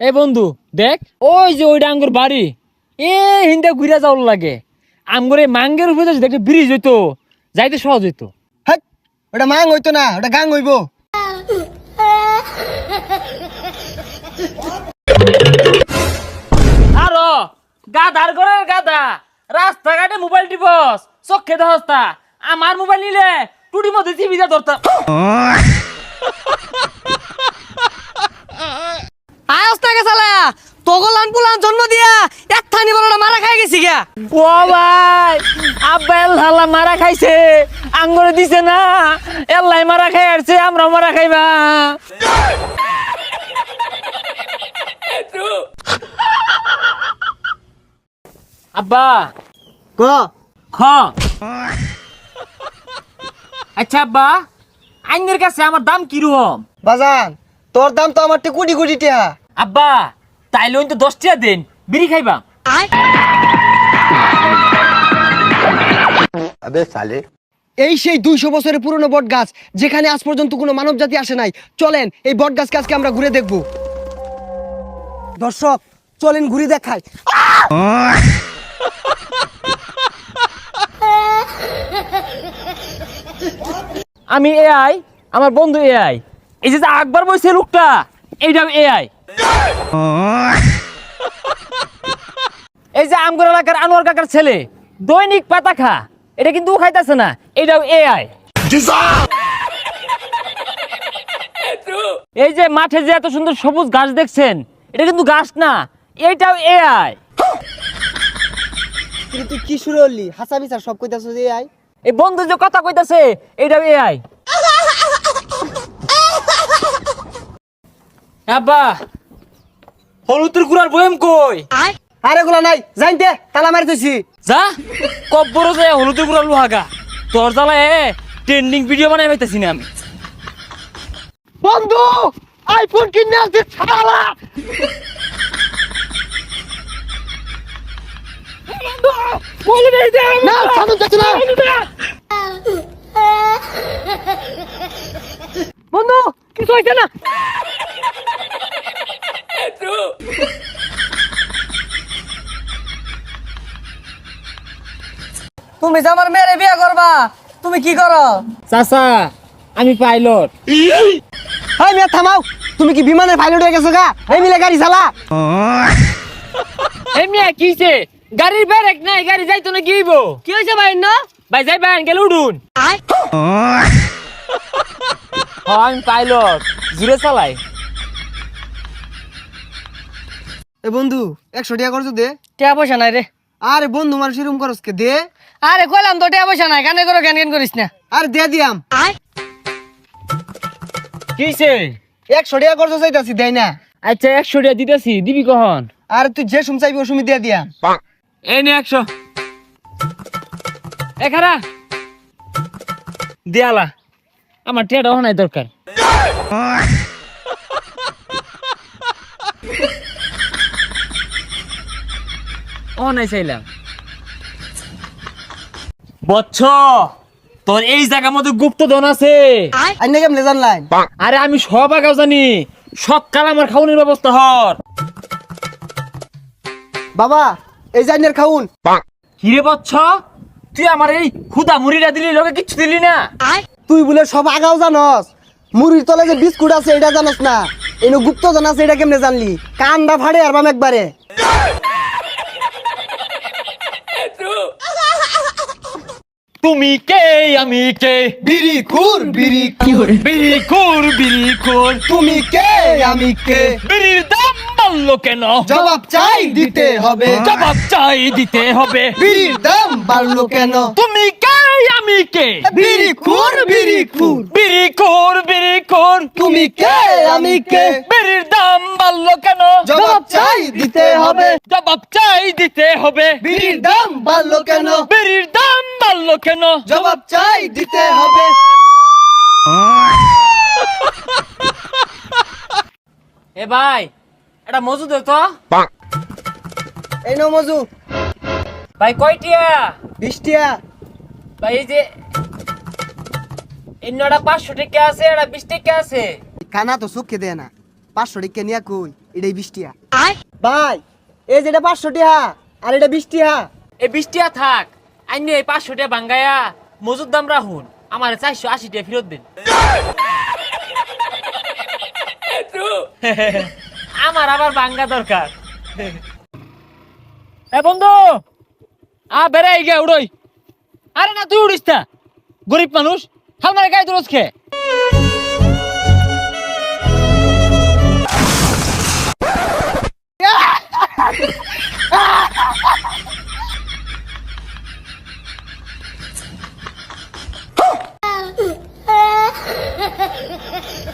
এই বন্ধু দেখ ওই যে ওইটা আঙ্গুর বাড়ি এ হিন্দা ঘুরে যাওয়ার লাগে। আমগরে মাঙ্গের উপরে যদি একটা ব্রিজ হইতো যাইতে সহজ হইতো। হাট ওটা মাং হইতো না ওটা গাং হইব। আরও গাধার ঘরের গাধা রাস্তাঘাটে মোবাইল টিপস চোখে দহস্তা আমার মোবাইল নিলে টুটি মধ্যে টিভিটা ধরতাম আয়স থেকে চালা তোগলান পুলান জন্ম দিয়া এক থানি বড় মারা খাই গেছি গা ও ভাই আব্বা এল্লা মারা খাইছে আঙ্গুরে দিছে না এল্লাই মারা খাই আসছে আমরা মারা খাইবা। আব্বা ক? খ। আচ্ছা আব্বা আইনের কাছে আমার দাম কীরকম? বাজান তোর দাম তো আমার কোটি কোটি টিয়া। আব্বা তাইলে তো দশ টাকা দেন বিড়ি খাইবা। এই সেই দুইশো বছরের পুরনো বট গাছ যেখানে আজ পর্যন্ত কোনো মানব জাতি আসে নাই। চলেন এই বট গাছকে আজকে আমরা ঘুরে দেখব। দর্শক চলেন ঘুরে দেখাই। আমি এআই আমার বন্ধু এআই এই যে যে আকবর বইছে লোকটা এইটা এআই এই যে আমগর এলাকার আনোয়ার কাকার ছেলে দৈনিক পাতা খা। এটা কিন্তু ও খাইতেছে না এইটাও এআই এই যে মাঠে যে এত সুন্দর সবুজ ঘাস দেখছেন এটা কিন্তু ঘাস না এইটাও এআই কিন্তু তুই কি শুরু হাসা বিচার সব কইতাছ যে আই এই বন্ধু যে কথা কইতাছে এইটাও এআই আব্বা হলুদের গুড়ার বয়াম কই? আরে গুলা নাই জানতে তালা মারি তুইছি যা কব্বর যে হলুদের গুড়ার লোহাগা। তোর জ্বালায় ট্রেন্ডিং ভিডিও বানাই পাইতেছি না আমি। বন্ধু আইফোন কিনে আসছে ছাড়া। না সামনে যাচ্ছে না। বন্ধু কিছু হয়েছে না? তুমি যে আমার মেয়েরে বিয়ে করবা তুমি কি করো? চাচা আমি পাইলট হাই মেয়ে থামাও। তুমি কি বিমানের পাইলট হয়ে গেছো গা? এই মিলে গাড়ি চালা। এই মিয়া কিছে গাড়ির ব্রেক নাই গাড়ি যাইতো না কি হইব? কি হয়েছে ভাই না? ভাই যাই বাইন গেল উঠুন হ্যাঁ, আমি পাইলট জুড়ে চালাই। এ বন্ধু একশো টাকা করছ দে। টিয়া পয়সা নাই রে। আরে বন্ধু মানুষ এরকম করস কে? দে। আরে কইলাম তো টিয়া পয়সা নাই কানে করে জ্ঞান করিস না। আরে দে দিয়াম। কিছে একশো টাকা করছ চাইতাছি দেয় না। আচ্ছা একশো টাকা দিতেছি দিবি কখন? আরে তুই যে সুম চাইবি ও সুমি দিয়ে। দিয়াম এই নে একশো। এখারা দিয়ালা। আমার টেটা নাই দরকার। ও চাইলাম বচ্চ তোর এই জায়গার মধ্যে গুপ্ত ধন আছে আর জানলাই আমি সব আগাও জানি। সকাল আমার খাওয়ানোর ব্যবস্থা হর। বাবা এই জাইনের খাউন। হিরে বচ্চ তুই আমার এই খুদা মুড়িটা দিলি লোকে কিচ্ছু দিলি না? তুই বলে সব আগাও জানস। মুড়ির তলে যে বিস্কুট আছে এটা জানস না। এনে গুপ্ত জন আছে এটা কেমনে জানলি? কান্দা ফাড়ে আর বাম একবারে। তুমি কে? আমি কে? বিড়ি খুর বিড়ি বিড়ি কুর বিড়ি কুর তুমি কে? আমি কে? বিড়ির দাম বাড়লো কেন? জবাব চাই দিতে হবে। জবাব চাই দিতে হবে। বিড়ির দাম বাড়লো কেন? তুমি কে আমি কে বিড়ি খুর বিড়ি খুর বিড়ি কুর বিড়ি কুর তুমি কে? আমি কে? বিড়ির দাম বাড়লো কেন? জবাব চাই দিতে হবে। জবাব চাই দিতে হবে। বিড়ির দাম বাড়লো কেন? বিড়ির দাম বাড়লো কেন? জবাব চাই দিতে হবে। এ ভাই এটা মজুদ তো। এই নো মজু। ভাই কয়টিয়া? বৃষ্টিয়া ভাই এই যে অন্যটা পাঁচশো টাকা আছে এটা বিশ টাকা আছে। কানা তো সুখে দেয় না। পাঁচশো টিকে নিয়ে কই? এটাই বিশ টিয়া ভাই এই যেটা পাঁচশো টিয়া আর এটা বিশ টিয়া এই বৃষ্টিয়া থাক আইনি এই পাঁচশো টাকা বাঙ্গায়া মজুর দাম রাখুন আমার চারশো আশি টাকা ফেরত দিন। আমার আবার বাঙ্গা দরকার। এ বন্ধু আ বেড়ে গিয়া উড়ই। আরে না তুই উড়িস না। গরিব মানুষ হালমারে গায়ে তুরস খেয়ে।